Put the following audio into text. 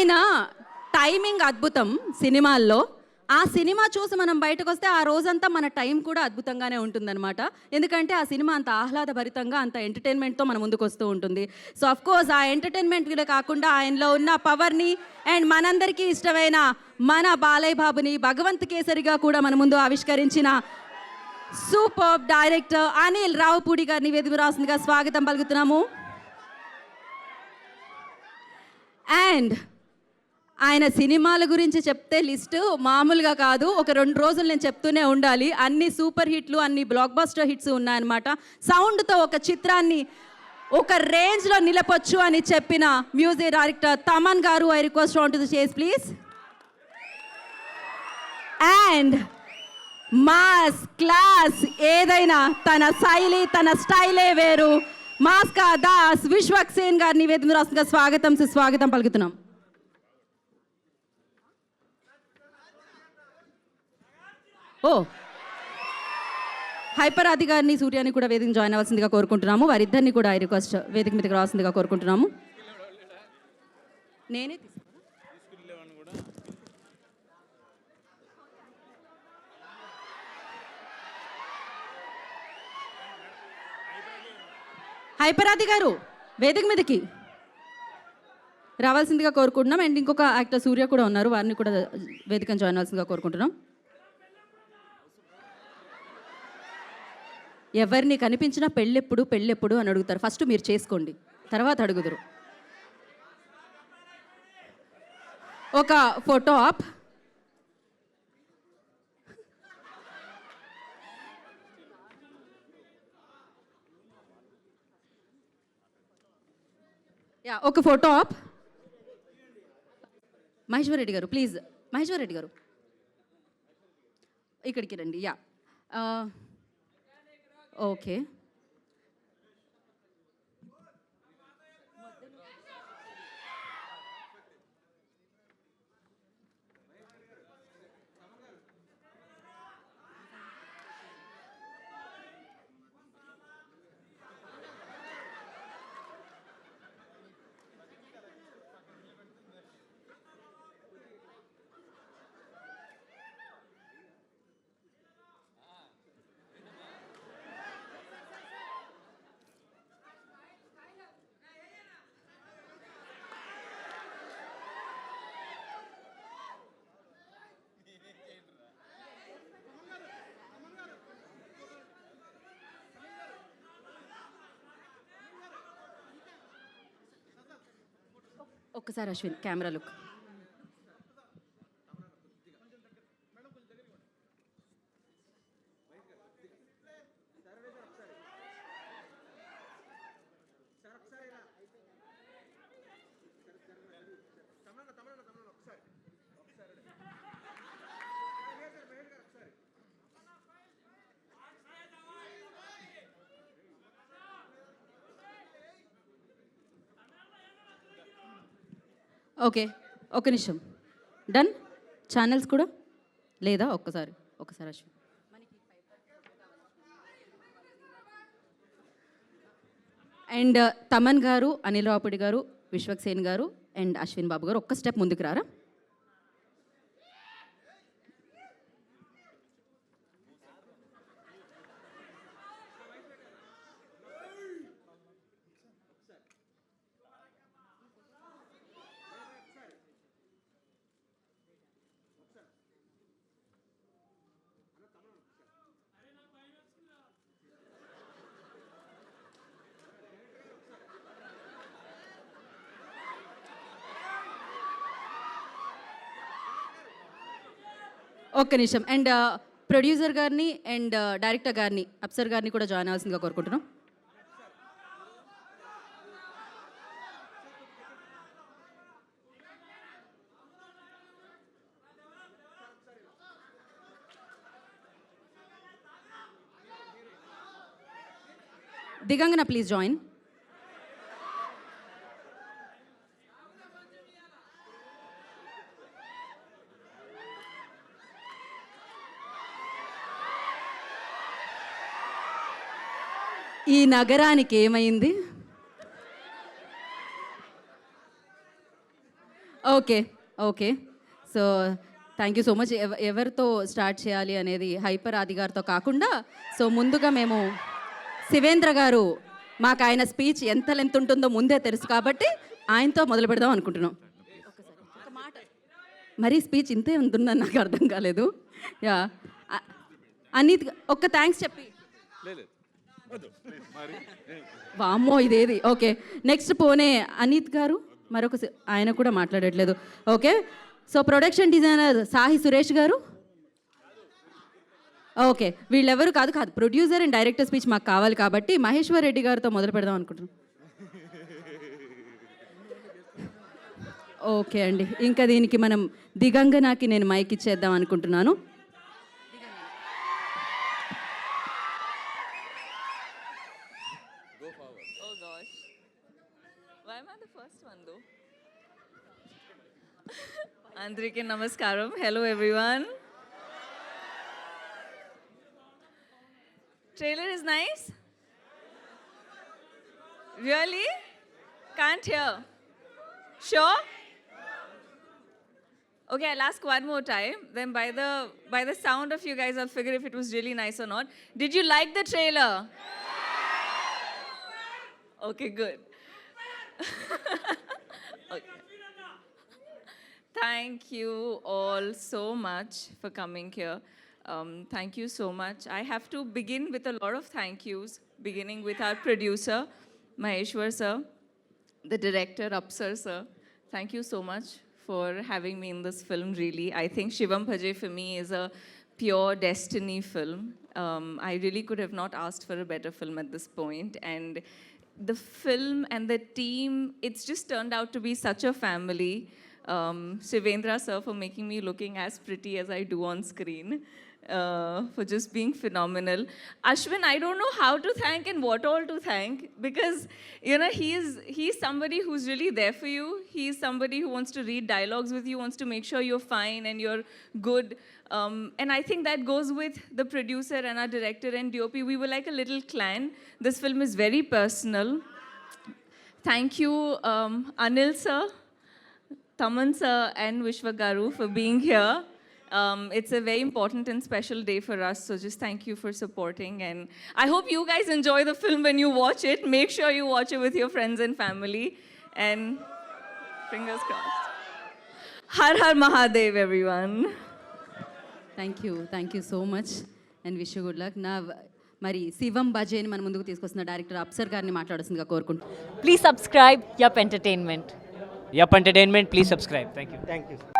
ఆయన టైమింగ్ అద్భుతం సినిమాల్లో. ఆ సినిమా చూసి మనం బయటకు వస్తే ఆ రోజంతా మన టైం కూడా అద్భుతంగానే ఉంటుందన్నమాట. ఎందుకంటే ఆ సినిమా అంత ఆహ్లాదభరితంగా అంత ఎంటర్టైన్మెంట్తో మన ముందుకు వస్తూ ఉంటుంది. సో అఫ్ కోర్స్ ఆ ఎంటర్టైన్మెంట్ కాకుండా ఆయనలో ఉన్న పవర్ని అండ్ మనందరికీ ఇష్టమైన మన బాలయ్య బాబుని భగవంత్ కేసరిగా కూడా మన ముందు ఆవిష్కరించిన సూపర్ డైరెక్టర్ అనిల్ రావుపూడి గారిని వేదిక రాసిందిగా స్వాగతం పలుకుతున్నాము. అండ్ ఆయన సినిమాల గురించి చెప్తే లిస్టు మామూలుగా కాదు. ఒక రెండు రోజులు నేను చెప్తూనే ఉండాలి. అన్ని సూపర్ హిట్లు అన్ని బ్లాక్ బస్టర్ హిట్స్ ఉన్నాయన్నమాట. సౌండ్తో ఒక చిత్రాన్ని ఒక రేంజ్లో నిలపొచ్చు అని చెప్పిన మ్యూజిక్ డైరెక్టర్ తమన్ గారు I request on to the chase please. And mass class ఏదైనా తన శైలి తన స్టైలే వేరు. మాస్కా దాస్ విశ్వక్ సేన్ గారిని వేదిక రాష్ట్రంగా స్వాగతం సుస్వాగతం పలుకుతున్నాం. ఓ. హైపర్ అధికారిని గారిని సూర్యాని కూడా వేదిక జాయిన్ అవ్వాల్సిందిగా కోరుకుంటున్నాము. వారిద్దరిని కూడా ఐ రిక్వెస్ట్ వేదిక మీదకి రావాల్సిందిగా కోరుకుంటున్నాము. నేనే హైపరాది గారు వేదిక మీదకి రావాల్సిందిగా కోరుకుంటున్నాం. అండ్ ఇంకొక యాక్టర్ సూర్య కూడా ఉన్నారు. వారిని కూడా వేదికను జాయిన్ అవ్వాల్సిందిగా కోరుకుంటున్నాం. ఎవరిని కనిపించినా పెళ్ళెప్పుడు పెళ్ళెప్పుడు అని అడుగుతారు. ఫస్ట్ మీరు చేసుకోండి. తర్వాత అడుగుదురు. ఒక ఫోటో ఆప్. యా ఒక ఫోటో ఆప్. మహేశ్వర్ రెడ్డి గారు ప్లీజ్. మహేశ్వర్ రెడ్డి గారు. ఇక్కడికి రండి యా. ఓకే ఒక్కసారి అశ్విన్ కెమెరా లుక్. ఓకే ఒక నిమిషం. డన్ ఛానల్స్ కూడా? లేదా ఒక్కసారి ఒక్కసారి అశ్విన్. అండ్ uh, తమన్ గారు అనిల్ రాపుడి గారు విశ్వక్సేన్ గారు అండ్ అశ్విన్ బాబు గారు ఒక్క స్టెప్ ముందుకు రారా? ఒక్క నిమిషం. అండ్ ప్రొడ్యూసర్ గారిని అండ్ డైరెక్టర్ గారిని అప్సర్ గారిని కూడా జాయిన్ అవ్వాల్సిందిగా కోరుకుంటున్నాం. Digangana please join. ఈ నగరానికి ఏమైంది? Okay okay. So thank you so much ఎవరితో స్టార్ట్ చేయాలి అనేది హైపర్ ఆది గారితో కాకుండా సో ముందుగా మేము శివేంద్ర గారు మాకు ఆయన స్పీచ్ ఎంత లెంత్ ఉంటుందో ముందే తెలుసు కాబట్టి ఆయనతో మొదలు పెడదాం అనుకుంటున్నాం. మరీ స్పీచ్ ఇంతే ఉంటుందని నాకు అర్థం కాలేదు. యా అన్నిటి ఒక ఒక్క థ్యాంక్స్ చెప్పి. వామ్మో ఇదేది. ఓకే. నెక్స్ట్ పోనే అనిత్ గారు. మరొక ఆయన కూడా మాట్లాడట్లేదు. Okay. So production designer Sahi Suresh గారు. ఓకే. వీళ్ళెవరు కాదు కాదు. ప్రొడ్యూసర్ అండ్ డైరెక్టర్ స్పీచ్ మాకు కావాలి కాబట్టి మహేశ్వర్ రెడ్డి గారితో మొదలు పెడదాం అనుకుంటున్నాం. ఓకే అండి. ఇంకా దీనికి మనం దిగంగనాకి నేను మైక్ ఇచ్చేద్దాం అనుకుంటున్నాను. Andrike Namaskaram. Hello everyone. Trailer is nice? Really? Can't hear. Sure? Okay, I'll ask one more time. Then by the by the sound of you guys, I'll figure if it was really nice or not. Did you like the trailer? Okay, good. okay. Thank you all so much for coming here. Um, thank you so much. I have to begin with a lot of thank yous, beginning with our producer, Maheshwar sir, the director, Apsar sir. Thank you so much for having me in this film, really. I think Shivam Bhaje for me is a pure destiny film. Um, I really could have not asked for a better film at this point. point, And the film and the team, it's just turned out to be such a family. Um, Shivendra sir for making me looking as pretty as I do on screen. Uh, for just being phenomenal. Ashwin, I don't know how to thank and what all to thank because you know he is he's somebody who's really there for you. He's somebody who wants to read dialogues with you, wants to make sure you're fine and you're good. Um, and I think that goes with the producer and our director and DOP. We were like a little clan. This film is very personal. Thank you, um, Anil sir, Taman sir, and Vishwa Garu for being here. Um, it's a very important and special day for us, so just thank you for supporting. And I hope you guys enjoy the film when you watch it. Make sure you watch it with your friends and family. And fingers crossed. Har Har Mahadev, everyone. Thank you thank you so much and wish good luck నా మరి శివం బజేని మన ముందుకు తీసుకొస్తున్న director అప్సర్ గారిని మాట్లాడాల్సిందిగా కోరుకుంటున్నాను Please subscribe Yup Entertainment. Yup Entertainment, please subscribe. Thank you. Thank you.